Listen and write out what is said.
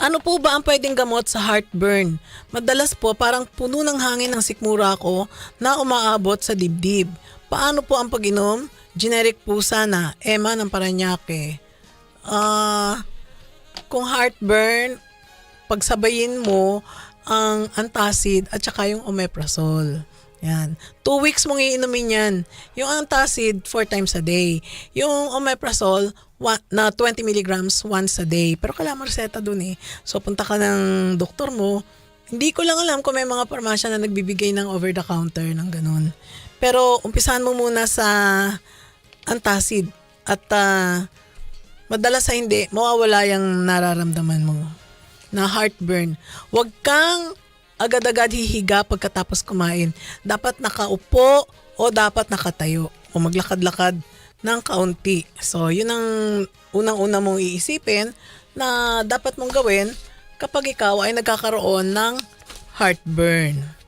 Ano po ba ang pwedeng gamot sa heartburn? Madalas po parang puno ng hangin ang sikmura ko na umaabot sa dibdib. Paano po ang pag-inom? Generic po sana. Emma ng Paranaque. Ah, kung heartburn, pagsabayin mo ang antacid at saka yung omeprazole. Yan. Two weeks mong iinumin yan. Yung antacid, four times a day. Yung omeprazole, wa- na 20 milligrams once a day. Pero kailangan mo reseta dun eh. So, punta ka ng doktor mo. Hindi ko lang alam kung may mga parmasya na nagbibigay ng over-the-counter ng ganun. Pero, umpisahan mo muna sa antacid. At ah, madalas sa hindi, mawawala yung nararamdaman mo na heartburn. Huwag kang agad-agad hihiga pagkatapos kumain. Dapat nakaupo o dapat nakatayo o maglakad-lakad ng kaunti. So, yun ang unang-una mong iisipin na dapat mong gawin kapag ikaw ay nagkakaroon ng heartburn.